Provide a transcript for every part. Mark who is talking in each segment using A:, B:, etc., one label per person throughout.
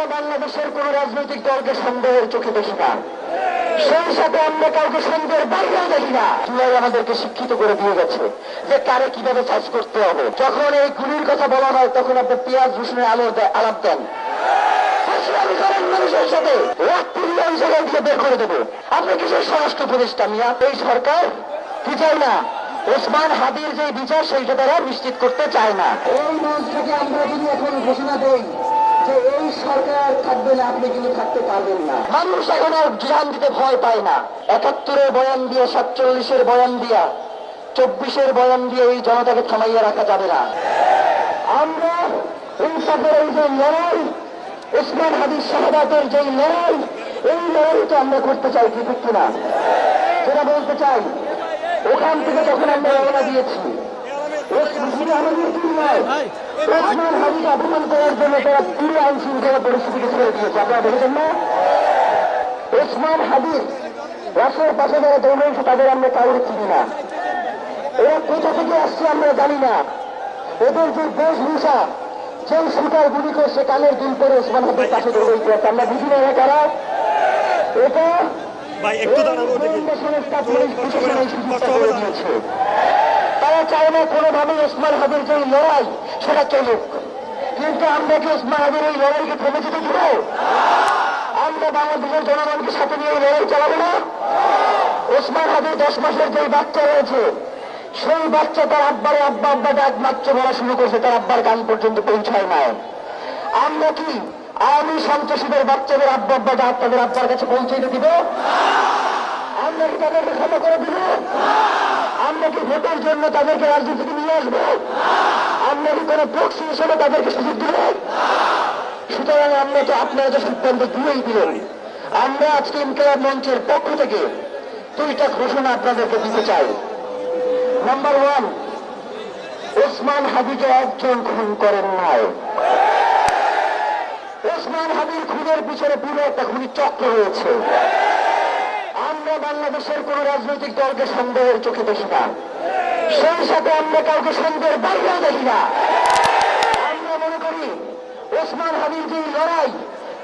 A: আমরা বাংলাদেশের কোন রাজনৈতিক দলকে সন্দেহের চোখে দেখি না। সেই সাথে আমরা কাউকে সন্দেহের বাইরেও দেখি না। জুলাই আমাদেরকে শিক্ষিত করে দিয়ে গেছে যে কারে কীভাবে চাষ করতে হবে। যখন এই গুলির কথা বলা হয়, তখন আপনি পেঁয়াজ, রসুনের আলো আলাপ দেন। আমরা যদি এখন ঘোষণা দেই যে এই সরকার থাকবে না আপনি কিন্তু থাকতে পারবেন না। মানুষ এখন আর জান দিতে ভয় পায় না। একাত্তরের বয়ান দিয়ে সাতচল্লিশের বয়ান দিয়া চব্বিশের বয়ান দিয়ে এই জনতাকে থামাইয়া রাখা যাবে না। আমরা ইনসাফের এই যে লড়াই ওসমান হাদিস শাহাদাতের যে লড়াই এই লড়াইটা আমরা করতে চাই কি ঠিক কিনা সেটা বলতে চাই ওখান থেকে যখন আমরা রওনা দিয়েছি ওসমান হাদিস অপমান করার জন্য তারা পুরো আইন শৃঙ্খলা পরিস্থিতিকে ছেড়ে দিয়েছে আপনারা দেখেছেন না ওসমান হাদিস রাষ্ট্রের পাশে যারা দৌড়েছে তাদের আমরা কাউরে চিনি না। এরা কোথা থেকে আসছে আমরা জানি না। এদের যে বেশভূষা সেই সুতার গুলি করছে কানের দুল করে ওসমান হাতের পাশে দৌড়াইতে আমরা বুঝি না এরা কারা। এটা সংস্থা পুলিশ প্রশাসন সুযোগটা করে দিয়েছে তারা চায় না কোনোভাবে ওসমান হাবির যে লড়াই, সেটা চলুক। কিন্তু আমরা কি ওসমান হাতের এই লড়াইকে থেমে যেতে দিব? আমরা বাংলাদেশের জনগণকে সাথে নিয়ে লড়াই চালাবো না? ওসমান হাদির দশ মাসের যে বাচ্চা রয়েছে, সেই বাচ্চা তার আব্বারে আব্বা আব্বা ডাক মাত্র বলা শুরু করছে, তার আব্বার গান পর্যন্ত পৌঁছায় নাই। আমরা কি আমি সন্ত্রাসীদের বাচ্চাদের আব্বা আব্বা ডাক তাদের আব্বার কাছে পৌঁছাইতে দিব? আমরা কি তাদেরকে ক্ষমা করে দিব? আমরা কি ভোটের জন্য তাদেরকে রাজনীতিতে নিয়ে আসব? আমরা কি কোনো প্রক্সি হিসেবে তাদেরকে সুযোগ দিব? সুতরাং আমরা তো আপনারা তো সিদ্ধান্ত দিয়েই দিলেন। আমরা আজকে ইনকলাব মঞ্চের পক্ষ থেকে দুইটা ঘোষণা আপনাদেরকে দিতে চাই। নাম্বার ওয়ান ওসমান হাবিকে একজন খুন করেন নাই। ওসমান হাবির খুনের পিছনে পুরো একটা খুনি চক্র রয়েছে। আমরা বাংলাদেশের কোন রাজনৈতিক দলকে সন্দেহের চোখে দেখি না। সেই সাথে আমরা কাউকে সন্দেহের বাইরেও দেখি না। আমরা মনে করি ওসমান হাবির যে লড়াই,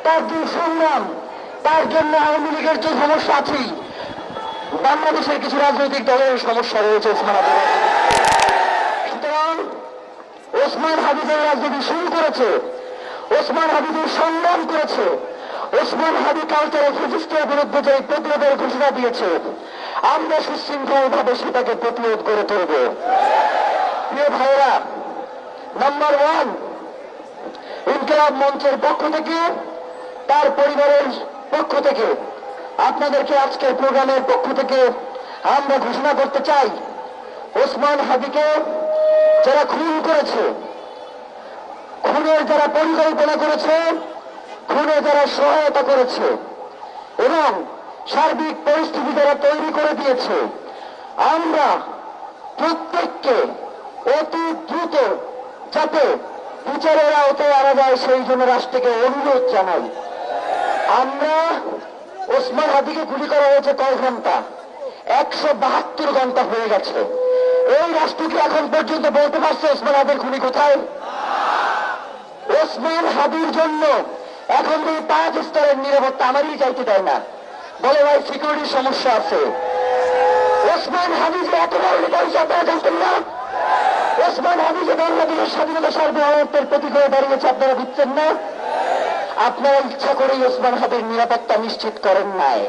A: তার যে সংগ্রাম, তার জন্য আওয়ামী লীগের যে সমস্যা আছে, বাংলাদেশের কিছু রাজনৈতিক দলের সমস্যা রয়েছে ওসমান হাবির সুতরাং ওসমান হাবিবের রাজনীতি শুরু করেছে, ওসমান হাবিবের সংগ্রাম করেছে ওসমান হাবি কালচারের ফিজিস্টের বিরুদ্ধে যে প্রতিরোধের ঘোষণা দিয়েছে, আমরা সুশৃঙ্খলভাবে সেটাকে প্রতিরোধ করে তুলব। প্রিয় ভাইরা নাম্বার ওয়ান ইনকিলাব মঞ্চের পক্ষ থেকে, তার পরিবারের পক্ষ থেকে, আপনাদেরকে আজকের প্রোগ্রামের পক্ষ থেকে আমরা ঘোষণা করতে চাই, ওসমান হাবিকে যারা খুন করেছে, খুনের যারা পরিকল্পনা করেছে খুনে যারা সহায়তা করেছে এবং সার্বিক পরিস্থিতি যারা তৈরি করে দিয়েছে, আমরা প্রত্যেককে অতি দ্রুত যাতে বিচারের আওতায় আনা যায়, সেই জন্য রাষ্ট্রকে অনুরোধ জানাই। আমরা ওসমান হাদিকে গুলি করা হয়েছে কয় ঘণ্টা? একশো বাহাত্তর ঘণ্টা হয়ে গেছে। এই রাষ্ট্রকে এখন পর্যন্ত বলতে পারছে ওসমান হাদির খুনি কোথায়? ওসমান হাদির জন্য এখন এই পাঁচ স্তরের নিরাপত্তা আমারই চাইতে দেয় না। বলে ভাই সিকিউরিটির সমস্যা আছে। ওসমান যে এত বড় পয়সা আপনারা জানতেন না ওসমান যে বাংলাদেশের স্বাধীনতা সার্বভৌমত্বের প্রতীক হয়ে দাঁড়িয়েছে, আপনারা বুঝছেন না? আপনারা ইচ্ছা করেই ওসমান হাদির নিরাপত্তা নিশ্চিত করেন নাই।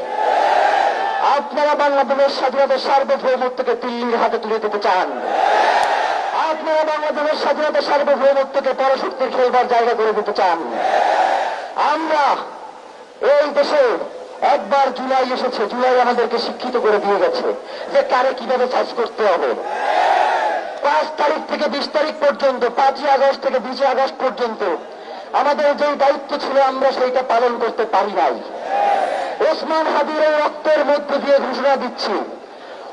A: আপনারা বাংলাদেশের স্বাধীনতা সার্বভৌমত্বকে দিল্লির হাতে তুলে দিতে চান। আপনারা বাংলাদেশের স্বাধীনতা সার্বভৌমত্বকে পরশক্তির খেলবার জায়গা করে দিতে চান। আমরা এই দেশে একবার জুলাই এসেছে, জুলাই আমাদেরকে শিক্ষিত করে দিয়ে গেছে যে কারে কীভাবে চাষ করতে হবে। পাঁচ তারিখ থেকে বিশ তারিখ পর্যন্ত, পাঁচই আগস্ট থেকে বিশে আগস্ট পর্যন্ত আমাদের যে দায়িত্ব ছিল, আমরা সেইটা পালন করতে পারি নাই। ওসমান এই রক্তের মধ্য দিয়ে ঘোষণা দিচ্ছি,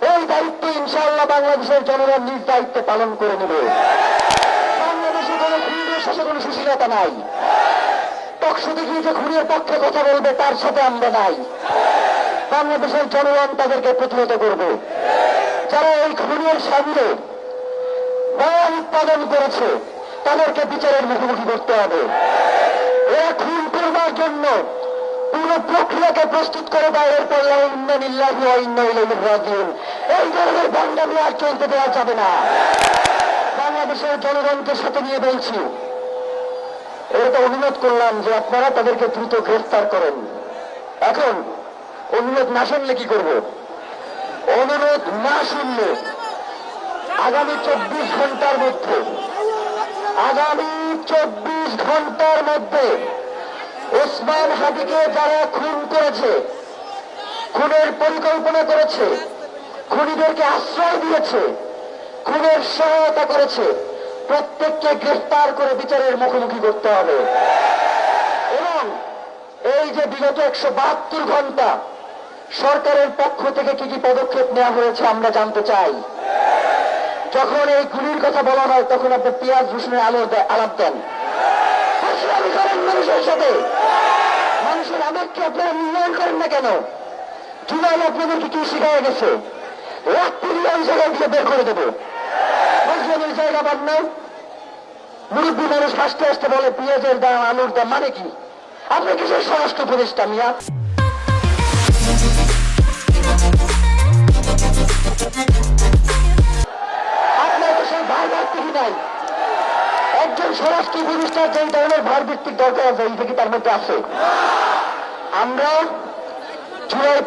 A: ওই দায়িত্ব ইনশাআল্লাহ বাংলাদেশের জনগণ নিজ দায়িত্বে পালন করে নেবে। বাংলাদেশে কোনো কোনো সুশীলতা নাই। টকশুতে গিয়ে যে খুনের পক্ষে কথা বলবে, তার সাথে আমরা নাই। বাংলাদেশের জনগণ তাদেরকে প্রতিহত করবে। যারা এই খুনের সামনে বয়ান উৎপাদন করেছে, তাদেরকে বিচারের মুখোমুখি করতে হবে। এরা খুন করবার জন্য পুরো প্রক্রিয়াকে প্রস্তুত করে ইন্না ইলাইহি এই ধরনের বান্দামি আর চলতে দেওয়া যাবে না। বাংলাদেশের জনগণকে সাথে নিয়ে বলছি এটা অনুরোধ করলাম যে আপনারা তাদেরকে দ্রুত গ্রেফতার করেন। এখন অনুরোধ না শুনলে কি করব? অনুরোধ না শুনলে আগামী চব্বিশ ঘণ্টার মধ্যে, আগামী চব্বিশ ঘণ্টার মধ্যে ওসমান হাদিকে যারা খুন করেছে, খুনের পরিকল্পনা করেছে, খুনিদেরকে আশ্রয় দিয়েছে, খুনের সহায়তা করেছে প্রত্যেককে গ্রেফতার করে বিচারের মুখোমুখি করতে হবে। এবং এই যে বিগত একশো বাহাত্তর ঘণ্টা সরকারের পক্ষ থেকে কি কি পদক্ষেপ নেওয়া হয়েছে আমরা জানতে চাই। যখন এই গুলির কথা বলা হয়, তখন আপনি পেঁয়াজ রসুনের আলো আলাপ দেন। মানুষের সাথে। মানুষের আবেগকে আপনারা মূল্যায়ন করেন না কেন? জুলাই আপনাদেরকে কি শিখায় গেছে? রাত্রি ওই জায়গায় বের করে দেবো। ওই জায়গা বাদ নাই মুরব্বী মানুষ হাসতে হাসতে বলে, পেঁয়াজের দাম, আলুর দাম মানে কি? আপনি কিসের স্বরাষ্ট্র উপদেষ্টা মিয়া? একজন ভিত্তিক দরকার আমরা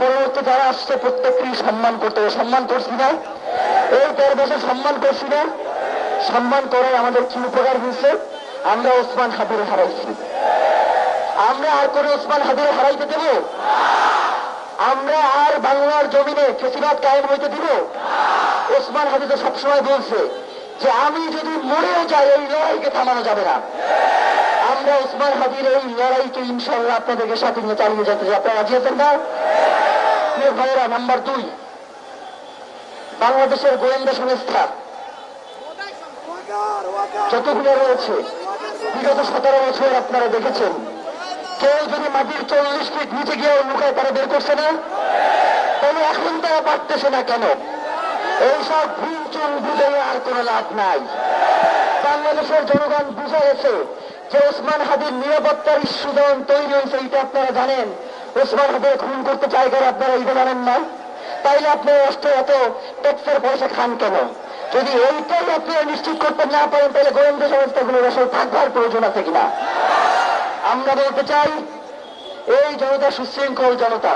A: পরবর্তী আসছে সম্মান করছি না। এই তেরো বছর সম্মান করছি না। সম্মান করার আমাদের কি উপকার হয়েছে? আমরা ওসমান হাবির হারাইছি। আমরা আর করে ওসমান হাবির হারাইতে দেব? আমরা আর বাংলার জমিনে ফেসিবাদ কায়েম হইতে দিব? ওসমান তো সবসময় বলছে যে আমি যদি মরেও যাই, এই লড়াইকে থামানো যাবে না। আমরা ওসমান হাদির এই লড়াইকে ইনশাল্লাহ আপনাদেরকে সাথে নিয়ে চালিয়ে যেতে। আপনারা রাজি আছেন না? ভাইয়েরা, নাম্বার দুই, বাংলাদেশের গোয়েন্দা সংস্থা যতগুলো রয়েছে, বিগত সতেরো বছর আপনারা দেখেছেন। কেউ যদি মাটির চল্লিশ ফিট নিচে গিয়ে লুকায় তারা বের করছে না, তাহলে এখন তারা পারতেছে না কেন? এইসব ভুল চুল বুঝে আর কোনো লাভ নাই। বাংলাদেশের জনগণ বুঝে গেছে যে ওসমান হাদির নিরাপত্তার ইস্যু যখন তৈরি হয়েছে, এটা আপনারা জানেন। ওসমান হাদির খুন করতে চাই করে আপনারা এটা জানেন না? তাইলে আপনি রাষ্ট্রে এত ট্যাক্সের পয়সা খান কেন? যদি এইটাই আপনারা নিশ্চিত করতে না পারেন, তাহলে গোয়েন্দা সংস্থাগুলোর আসলে থাকবার প্রয়োজন আছে কিনা? আমরা বলতে চাই, এই জনতা সুশৃঙ্খল জনতা,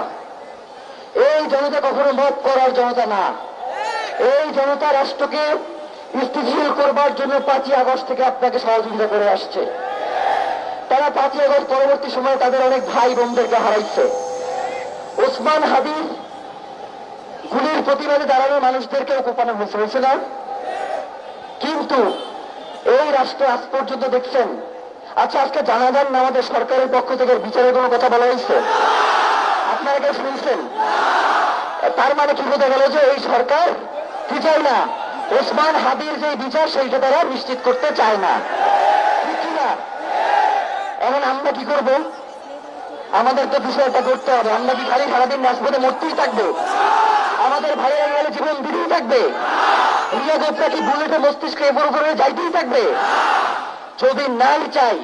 A: এই জনতা কখনো মত করার জনতা না। এই জনতা রাষ্ট্রকে স্থিতিশীল করবার জন্য পাঁচই আগস্ট থেকে আপনাকে সহযোগিতা করে আসছে। তারা পাঁচই আগস্ট পরবর্তী সময়ে তাদের অনেক ভাই বোনদেরকে হারাইছে। ওসমান হাবিব গুলির প্রতিবাদে দাঁড়ানো মানুষদেরকে কোপানো হয়েছে না? কিন্তু এই রাষ্ট্র আজ পর্যন্ত দেখছেন। আচ্ছা আজকে জানাজান না আমাদের সরকারের পক্ষ থেকে বিচারের কোনো কথা বলা হয়েছে? আপনারা কেউ শুনছেন? তার মানে কি বোঝা গেল যে এই সরকার কি চায় না, ওসমান হাবির যে বিচার সেইটা তারা নিশ্চিত করতে চায় না। এখন আমরা কি করব? আমাদের তো বিষয়টা করতে হবে। আমরা কি খালি সারাদিন রাজপথে মরতেই থাকব? আমাদের ভাইয়েরা জীবন দিতেই থাকবে? রিয়া কি বুলেটে মস্তিষ্কে এপর করে যাইতেই থাকবে। যদি নাই চাই,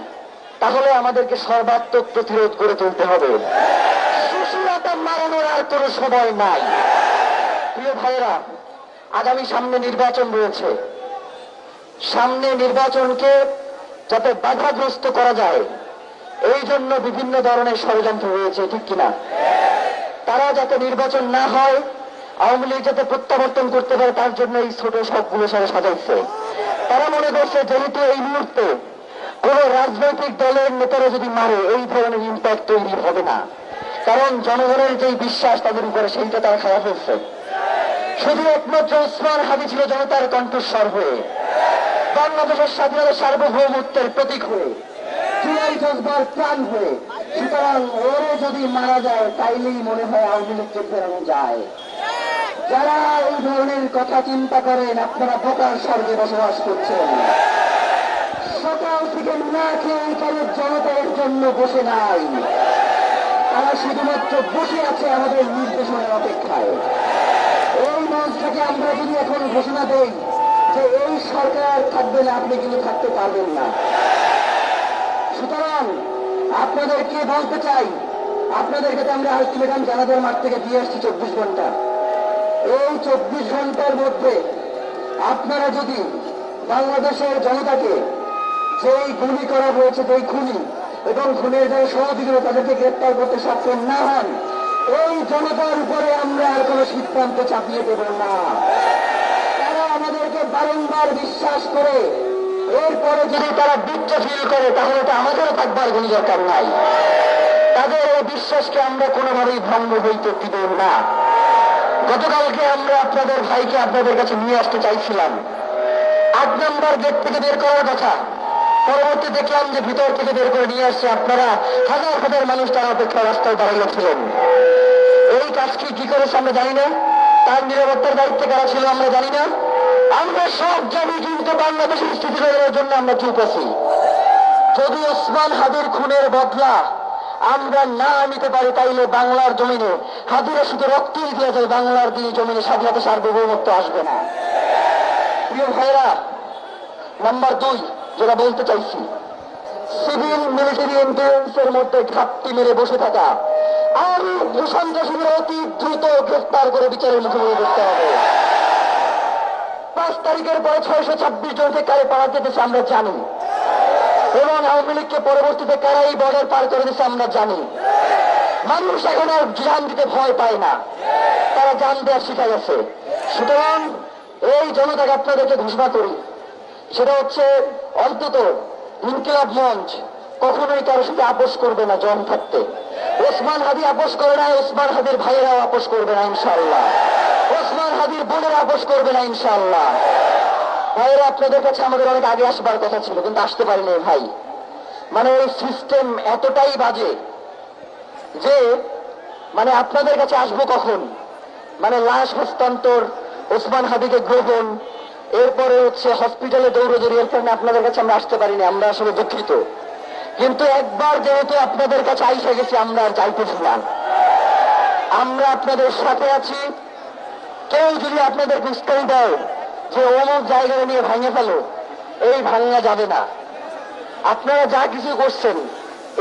A: তাহলে আমাদেরকে সর্বাত্মক প্রতিরোধ করে তুলতে হবে। সুশীলতা মারানোর আর কোনো সময় নাই। প্রিয় ভাইয়েরা, আগামী সামনে নির্বাচন রয়েছে। সামনে নির্বাচনকে যাতে বাধাগ্রস্ত করা যায়, এই জন্য বিভিন্ন ধরনের ষড়যন্ত্র রয়েছে, ঠিক কিনা? তারা যাতে নির্বাচন না হয় আওয়ামী লীগ যাতে প্রত্যাবর্তন করতে পারে, তার জন্য এই ছোট সবগুলো সাথে সাজাইছে তারা মনে করছে যেহেতু এই মুহূর্তে কোন রাজনৈতিক দলের নেতারা যদি মারে, এই ধরনের ইম্প্যাক্ট তৈরি হবে না। কারণ জনগণের যেই বিশ্বাস, তাদের উপরে সেইটা তারা খারাপ হচ্ছে। শুধু একমাত্র ওসমান হাদি ছিল জনতার কণ্ঠস্বর হয়ে। বাংলাদেশের স্বাধীনতা সার্বভৌমত্বের প্রতীক হয়ে হয়ে, সুতরাং ওরে যদি মারা যায়, তাইলেই মনে হয় আওয়ামী লীগকে ফেরানো যায়। যারা এই ধরনের কথা চিন্তা করেন, আপনারা বোকার স্বর্গে বসবাস করছেন। সকাল থেকে না খেয়ে এখানে জনতার জন্য বসে নাই। তারা শুধুমাত্র বসে আছে আমাদের নির্দেশনের অপেক্ষায়। এই মঞ্চ থেকে আমরা যদি এখন ঘোষণা দেই যে এই সরকার থাকবে না, আপনি কিন্তু থাকতে পারবেন না। সুতরাং আপনাদেরকে বলতে চাই, আপনাদেরকে তো আমরা আলটিমেটাম জানাদের মাঠ থেকে দিয়ে আসছি চব্বিশ ঘণ্টা। এই চব্বিশ ঘণ্টার মধ্যে আপনারা যদি বাংলাদেশের জনতাকে যেই গুলি করা হয়েছে, যেই খুনি এবং খুনের যে সহযোগীরা তাদেরকে গ্রেপ্তার করতে সক্ষম না হন, এই জনতার উপরে আমরা আর কোনো সিদ্ধান্ত চাপিয়ে দেব না। তারা আমাদেরকে বারংবার বিশ্বাস করে, এরপরে যদি তারা বিচ্ছ ফিল করে, তাহলে তো আমাদেরও থাকবার কোনো দরকার নাই। তাদের এই বিশ্বাসকে আমরা কোনোভাবেই ভঙ্গ হইতে দিব না। গতকালকে আমরা আপনাদের ভাইকে আপনাদের কাছে নিয়ে আসতে চাইছিলাম। আট নম্বর গেট থেকে বের করার কথা। পরবর্তী দেখলাম যে ভিতর থেকে বের করে নিয়ে আসছে আপনারা। হাজার হাজার মানুষ তারা অপেক্ষা রাস্তায় দাঁড়িয়েছিলেন এই কাজটি কি করেছে আমরা জানি না। তার নিরাপত্তার দায়িত্বে কারা ছিল আমরা জানি না। আমরা সব জানি, কিন্তু বাংলাদেশের স্থিতি জন্য আমরা চুপ আছি। যদি ওসমান হাদির খুনের বদলা আমরা না নিতে পারি তাইলে বাংলার জমিনে। হাদিরা শুধু রক্তই দিয়ে যায়, বাংলার দিনে জমিনে স্বাধীনতা সার্বভৌমত্ব আসবে না। প্রিয় ভাইরা নাম্বার দুই, যেটা বলতে চাইছি, সিভিল মিলিটারি এর মধ্যে ঘাপটি মেরে বসে থাকা। আর সন্ত্রাসীদের অতি দ্রুত গ্রেফতার করে বিচারের মুখোমুখি করতে হবে। পাঁচ তারিখের পরে ছয়শো ছাব্বিশ জনকে কারে পাওয়া যেতেছে আমরা জানি। এবং আওয়ামী লীগকে পরবর্তীতে কারা এই বর্ডার পার করে দিচ্ছে আমরা জানি। মানুষ এখন আর জান দিতে ভয় পায় না। তারা জান দেওয়া শিখা গেছে। সুতরাং এই জনতাকে আপনাদেরকে ঘোষণা করি, সেটা হচ্ছে অন্তত ইনকিলাব মঞ্চ কখনোই কারোর সাথে আপোষ করবে না জন থাকতে। ওসমান হাদি আপোষ করে না, ওসমান হাদির ভাইয়েরাও আপোষ করবে না ইনশাল্লাহ ওসমান হাদির বোনেরা আপোষ করবে না ইনশাল্লাহ ভাইয়েরা, আপনাদের কাছে আমাদের অনেক আগে আসবার কথা ছিল, কিন্তু আসতে পারিনি ভাই। মানে এই সিস্টেম এতটাই বাজে যে মানে আপনাদের কাছে আসব কখন? মানে লাশ হস্তান্তর, ওসমান হাদিকে গ্রহণ, এরপরে হচ্ছে হসপিটালে দৌড়দৌড়ি, এর কারণে আপনাদের কাছে আমরা আসতে পারিনি, আমরা আসলে দুঃখিত। কিন্তু একবার যেহেতু আপনাদের কাছে আইসা গেছি, আমরা আর যাইতেছি না। আমরা আপনাদের সাথে আছি। কেউ যদি আপনাদের উস্কানি দেয় যে অমুক জায়গায় নিয়ে ভাঙে ফেলো, এই ভাঙা যাবে না। আপনারা যা কিছু করছেন,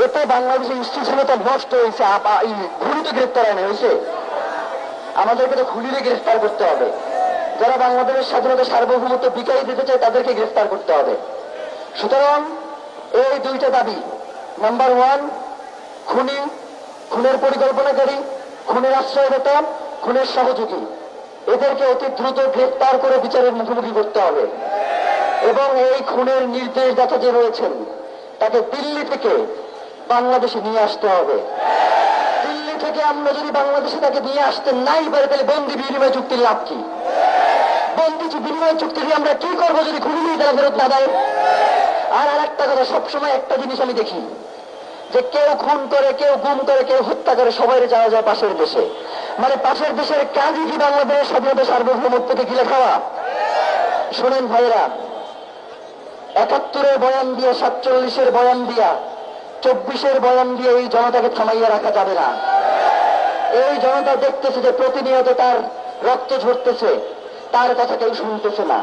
A: এতে বাংলাদেশের ইনস্টিটিউশনটা নষ্ট হয়েছে ঘুরিতে গ্রেপ্তার হয় না হয়েছে? আমাদেরকে তো খুলিলে গ্রেফতার করতে হবে। যারা বাংলাদেশের স্বাধীনতা সার্বভৌমত্ব বিকাই দিতে চায়, তাদেরকে গ্রেফতার করতে হবে। সুতরাং এই দুইটা দাবি। নাম্বার ওয়ান খুনি, খুনের পরিকল্পনাকারী, খুনের আশ্রয়দাতা, খুনের সহযোগী। এদেরকে অতি দ্রুত গ্রেফতার করে বিচারের মুখোমুখি করতে হবে। এবং এই খুনের নির্দেশ নির্দেশদাতা যে রয়েছেন, তাকে দিল্লি থেকে বাংলাদেশে নিয়ে আসতে হবে। দিল্লি থেকে আমরা যদি বাংলাদেশে তাকে নিয়ে আসতে নাই পারি, তাহলে বন্দি বিনিময় চুক্তির লাভ কি? বন্দি বিনিময় চুক্তি আমরা কি করব যদি খুনি নিয়ে তারা ফেরত না দেয়? আর আর একটা কথা, সবসময় একটা জিনিস আমি দেখি, যে কেউ খুন করে, কেউ গুম করে, কেউ হত্যা করে, সবাই যাওয়া যায় পাশের দেশে। মানে পাশের দেশের কাজই কি বাংলাদেশের স্বাধীনতা সার্বভৌমত্বকে গিলে খাওয়া শোনেন ভাইরা একাত্তরের বয়ান দিয়ে, সাতচল্লিশের বয়ান দিয়া, চব্বিশের বয়ান দিয়ে এই জনতাকে থামাইয়া রাখা যাবে না। এই জনতা দেখতেছে যে প্রতিনিয়ত তার রক্ত ঝরতেছে, তার কথা কেউ শুনতেছে না।